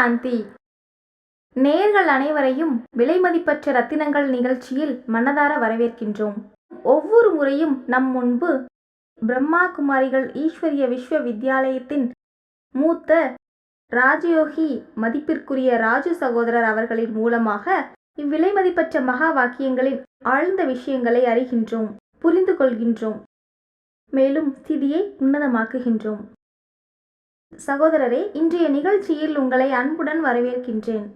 சாந்தி. நேர்கள் அனைவரையும் விலைமதிப்பற்ற ரத்தினங்கள் நிகழ்ச்சியில் மனதார வரவேற்கின்றோம். ஒவ்வொரு முறையும் நம் முன்பு பிரம்மா குமாரிகள் ஈஸ்வரிய விஸ்வ வித்யாலயத்தின் மூத்த ராஜயோகி மதிப்பிற்குரிய ராஜு சகோதரர் அவர்களின் மூலமாக இவ்விலைமதிப்பற்ற மகா வாக்கியங்களின் ஆழ்ந்த விஷயங்களை அறிகின்றோம் புரிந்து கொள்கின்றோம் மேலும் ஸ்திதியை உன்னதமாக்குகின்றோம். சகோதரரே இன்றைய நிகழ்ச்சியில் உங்களை அன்புடன் வரவேற்கின்றேன்.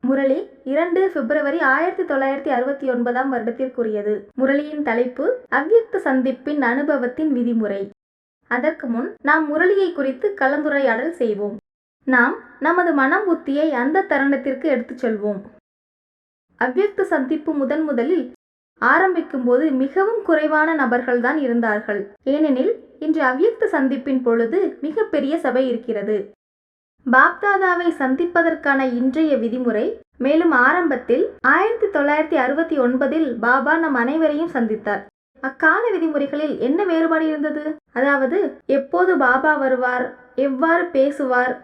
முரளி இரண்டு பிப்ரவரி ஆயிரத்தி தொள்ளாயிரத்தி அறுபத்தி ஒன்பதாம் வருடத்திற்குரியது. முரளியின் தலைப்பு அவ்யக்த சந்திப்பின் அனுபவத்தின் விதிமுறை. அதற்கு முன் நாம் முரளியை குறித்து கலந்துரையாடல் செய்வோம். நாம் நமது மனம் புத்தியை அந்த தருணத்திற்கு எடுத்துச் செல்வோம். அவ்யக்த சந்திப்பு முதன் முதலில் ஆரம்பிக்கும் போது மிகவும் குறைவான நபர்கள்தான் இருந்தார்கள். ஏனெனில் இன்று அவ்யக்த சந்திப்பின் பொழுது மிகப்பெரிய சபை இருக்கிறது. பாப்தாதாவை சந்திப்பதற்கான இன்றைய விதிமுறை மேலும் ஆரம்பத்தில் ஆயிரத்தி தொள்ளாயிரத்தி அறுபத்தி ஒன்பதில் பாபா நம் அனைவரையும் சந்தித்தார். அக்கால விதிமுறைகளில் என்ன வேறுபாடு இருந்தது? அதாவது எப்போது பாபா வருவார் எவ்வாறு பேசுவார்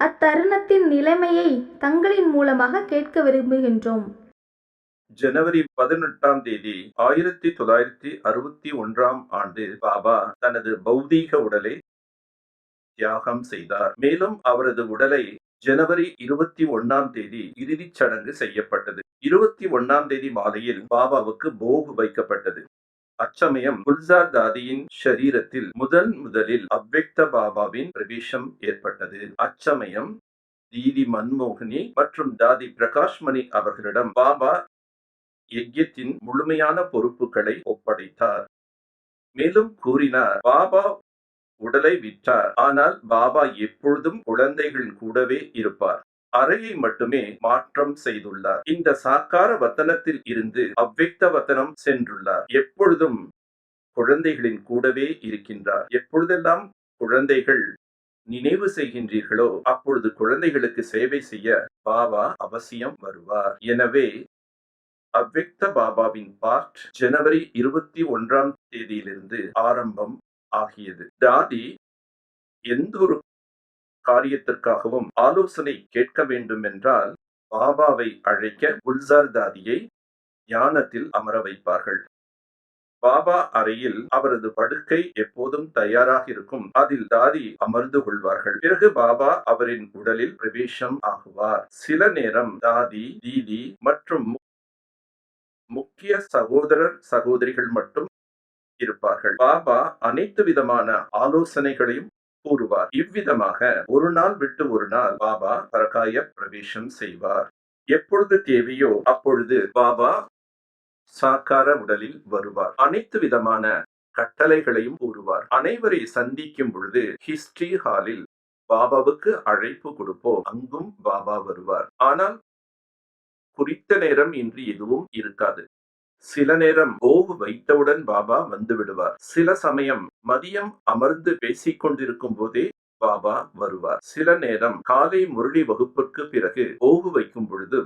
அத்தருணத்தின் நிலைமையை தங்களின் மூலமாக கேட்க விரும்புகின்றோம். ஜனவரி பதினெட்டாம் தேதி ஆயிரத்தி தொள்ளாயிரத்தி அறுபத்தி ஒன்றாம் ஆண்டு பாபா தனது பௌதீக உடலை தியாகம் செய்தார். மேலும் அவரது உடலை ஜனவரி இருபத்தி ஒன்னாம் தேதி இறுதிச் சடங்கு செய்யப்பட்டது. இருபத்தி ஒன்னாம் தேதி மாலையில் பாபாவுக்கு போகு வைக்கப்பட்டது. அச்சமயம் குல்சார் தாதியின் ஷரீரத்தில் முதன் முதலில் அவ்வக்த பாபாவின் பிரவேசம் ஏற்பட்டது. அச்சமயம் தீதி மன்மோகினி மற்றும் தாதி பிரகாஷ்மணி அவர்களிடம் பாபா யஜ்யத்தின் முழுமையான பொறுப்புகளை ஒப்படைத்தார். மேலும் கூறினார் பாபா உடலை விற்றார் ஆனால் பாபா எப்பொழுதும் குழந்தைகள் கூடவே இருப்பார். அறையை மட்டுமே மாற்றம் செய்துள்ளார். இந்த சாக்கார வத்தனத்தில் இருந்து அவ்வக்த வத்தனம் சென்றுள்ளார். எப்பொழுதும் குழந்தைகளின் கூடவே இருக்கின்றார். எப்பொழுதெல்லாம் குழந்தைகள் நினைவு செய்கின்றீர்களோ அப்பொழுது குழந்தைகளுக்கு சேவை செய்ய பாபா அவசியம் வருவார். எனவே அவ்வக்த பாபாவின் பார்ட் ஜனவரி இருபத்தி ஒன்றாம் தேதியிலிருந்து ஆரம்பம் ஆகியது. தாதி எந்த ஒரு காரியத்திற்காகவும் ஆலோசனை கேட்க வேண்டும் என்றால் பாபாவை அழைக்க குல்சார் தாதியை ஞானத்தில் அமர வைப்பார்கள். பாபா அறையில் அவரது படுக்கை எப்போதும் தயாராக இருக்கும். அதில் தாதி அமர்ந்து கொள்வார்கள். பிறகு பாபா அவரின் உடலில் பிரவேசம் ஆகுவார். சில நேரம் தாதி தீதி மற்றும் முக்கிய சகோதரர் சகோதரிகள் மட்டும் இருப்பார்கள். பாபா அனைத்து விதமான ஆலோசனைகளையும் கூறுவார். இவ்விதமாக ஒரு நாள் விட்டு ஒரு நாள் பாபா பரகாய பிரவேசம் செய்வார். எப்பொழுது தேவையோ அப்பொழுது பாபா சாக்கார உடலில் வருவார். அனைத்து விதமான கட்டளைகளையும் கூறுவார். அனைவரை சந்திக்கும் பொழுது ஹிஸ்டரி ஹாலில் பாபாவுக்கு அழைப்பு கொடுப்போம். அங்கும் பாபா வருவார். ஆனால் குறித்த நேரம் இன்று எதுவும் இருக்காது. சில நேரம் ஓவு வைத்தவுடன் பாபா வந்து விடுவார். சில சமயம் மதியம் அமர்ந்து பேசிக் கொண்டிருக்கும் போதே பாபா வருவார். சில நேரம் காலை முரளி வகுப்பிற்கு பிறகு ஓவு வைக்கும் பொழுது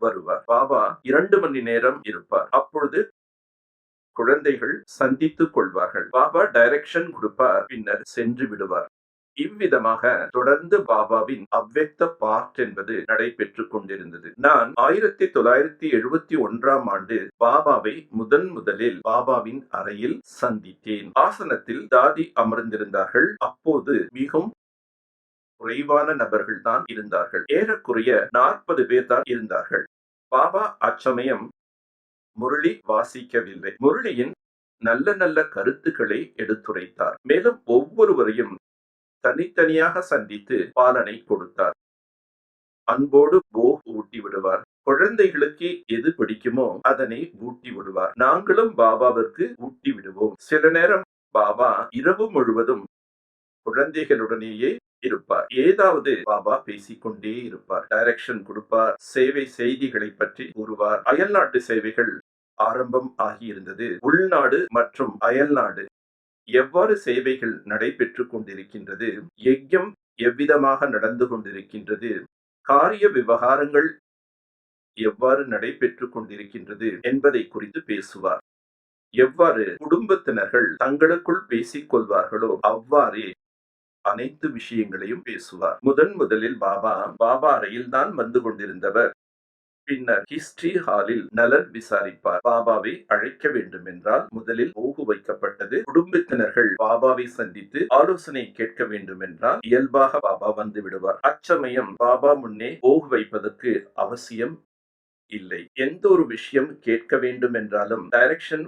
வருவார். பாபா இரண்டு மணி நேரம் இருப்பார். அப்பொழுது குழந்தைகள் சந்தித்துக் கொள்வார்கள். பாபா டைரக்ஷன் கொடுப்பார். பின்னர் சென்று விடுவார். இவ்விதமாக தொடர்ந்து பாபாவின் அவ்வக்த பார்ட் என்பது நடைபெற்றுக் கொண்டிருந்தது. நான் ஆயிரத்தி தொள்ளாயிரத்தி எழுபத்தி ஒன்றாம் ஆண்டு பாபாவை முதன் முதலில் பாபாவின் அறையில் சந்தித்தேன். ஆசனத்தில் தாதி அமர்ந்திருந்தார்கள். அப்போது மிகவும் குறைவான நபர்கள் தான் இருந்தார்கள். ஏறக்குறைய நாற்பது பேர் தான் இருந்தார்கள். பாபா அச்சமயம் முரளி வாசிக்கவில்லை. முரளியின் நல்ல நல்ல கருத்துக்களை எடுத்துரைத்தார். மேலும் ஒவ்வொருவரையும் தனித்தனியாக சந்தித்து பாலனை கொடுத்தார். அன்போடு போ ஊட்டி விடுவார். குழந்தைகளுக்கு எது பிடிக்குமோ அதனை ஊட்டி விடுவார். நாங்களும் பாபாவிற்கு ஊட்டி விடுவோம். சில நேரம் பாபா இரவு முழுவதும் குழந்தைகளுடனேயே இருப்பார். ஏதாவது பாபா பேசிக்கொண்டே இருப்பார். டைரக்ஷன் கொடுப்பார். சேவை செய்திகளை பற்றி கூறுவார். அயல்நாட்டு சேவைகள் ஆரம்பம் ஆகியிருந்தது. உள்நாடு மற்றும் அயல்நாடு எவ்வாறு சேவைகள் நடைபெற்று கொண்டிருக்கின்றது யஜ்யம் எவ்விதமாக நடந்து கொண்டிருக்கின்றது காரிய விவகாரங்கள் எவ்வாறு நடைபெற்று கொண்டிருக்கின்றது என்பதை குறித்து பேசுவார். எவ்வாறு குடும்பத்தினர்கள் தங்களுக்குள் பேசிக் கொள்வார்களோ அவ்வாறே அனைத்து விஷயங்களையும் பேசுவார். முதன் முதலில் பாபா பாபா அறையில் தான் வந்து கொண்டிருந்தவர். பின்னர் ஹிஸ்டரி ஹாலில் நலன் விசாரிப்பார். பாபாவை அழைக்க வேண்டும் என்றால் முதலில் ஓகு வைக்கப்பட்டது. குடும்பத்தினர்கள் பாபாவை சந்தித்து ஆலோசனை கேட்க வேண்டும் என்றால் இயல்பாக பாபா வந்து விடுவார். அச்சமயம் பாபா முன்னே ஓகு வைப்பதற்கு அவசியம் இல்லை. எந்த ஒரு விஷயம் கேட்க வேண்டும் என்றாலும் டைரக்ஷன்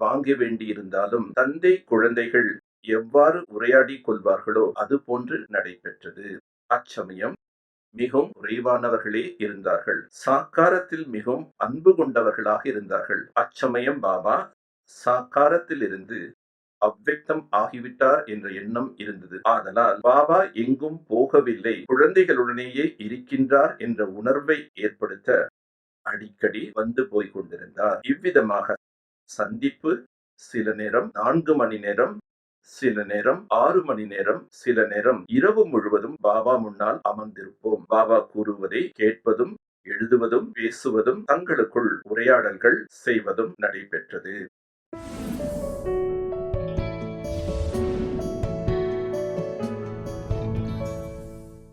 வாங்க வேண்டியிருந்தாலும் தந்தை குழந்தைகள் எவ்வாறு உரையாடி கொள்வார்களோ அது போன்று நடைபெற்றது. அச்சமயம் மிகவும் குறைவானவர்களே இருந்தார்கள். சாக்காரத்தில் மிகவும் அன்பு கொண்டவர்களாக இருந்தார்கள். அச்சமயம் பாபா சாக்காரத்தில் இருந்து அவ்வக்தம் ஆகிவிட்டார் என்ற எண்ணம் இருந்தது. ஆதலால் பாபா எங்கும் போகவில்லை. குழந்தைகளுடனேயே இருக்கின்றார் என்ற உணர்வை ஏற்படுத்த அடிக்கடி வந்து போய் கொண்டிருந்தார். இவ்விதமாக சந்திப்பு சில நேரம் நான்கு மணி நேரம் சில நேரம் ஆறு மணி நேரம் சில நேரம் இரவு முழுவதும் பாபா முன்னால் அமர்ந்திருப்போம். பாபா கூறுவதை கேட்பதும் எழுதுவதும் பேசுவதும் தங்களுக்குள் உரையாடல்கள் செய்வதும் நடைபெற்றது.